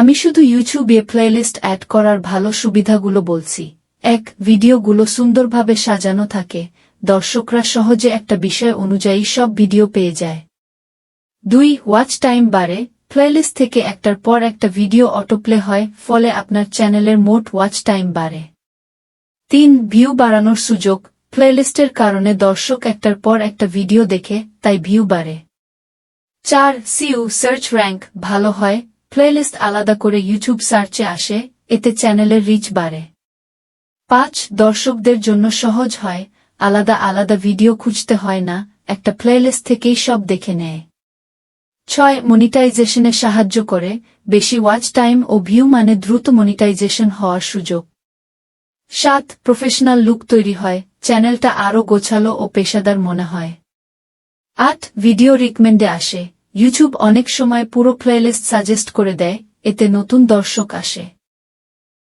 আমি শুধু ইউটিউবে প্লেলিস্ট অ্যাড করার ভালো সুবিধাগুলো বলছি। এক, ভিডিওগুলো সুন্দরভাবে সাজানো থাকে। দর্শকরা সহজে একটা বিষয় অনুযায়ী সব ভিডিও পেয়ে যায়। দুই ওয়াচ টাইম বাড়ে। প্লেলিস্ট থেকে একটার পর একটা ভিডিও অটোপ্লে হয়, ফলে আপনার চ্যানেলের মোট ওয়াচ টাইম বাড়ে। তিন ভিউ বাড়ানোর সুযোগ। প্লেলিস্টের কারণে দর্শক একটার পর একটা ভিডিও দেখে, তাই ভিউ বাড়ে। চার সিউ সার্চ র্যাঙ্ক ভালো হয়। প্লেলিস্ট আলাদা করে ইউটিউব সার্চে আসে, এতে চ্যানেলের রিচ বাড়ে। পাঁচ, দর্শকদের জন্য সহজ হয়, আলাদা আলাদা ভিডিও খুঁজতে হয় না, একটা প্লেলিস্ট থেকেই সব দেখে নেয়। ছয় মনিটাইজেশনে সাহায্য করে, বেশি ওয়াচ টাইম ও ভিউ মানে দ্রুত মনিটাইজেশন হওয়ার সুযোগ। সাত প্রফেশনাল লুক তৈরি হয় চ্যানেলটা আরও গোছালো ও পেশাদার মনে হয়। আট ভিডিও রিকমেন্ডে আসে ইউটিউব অনেক সময় পুরো প্লেলিস্ট সাজেস্ট করে দেয় এতে নতুন দর্শক আসে।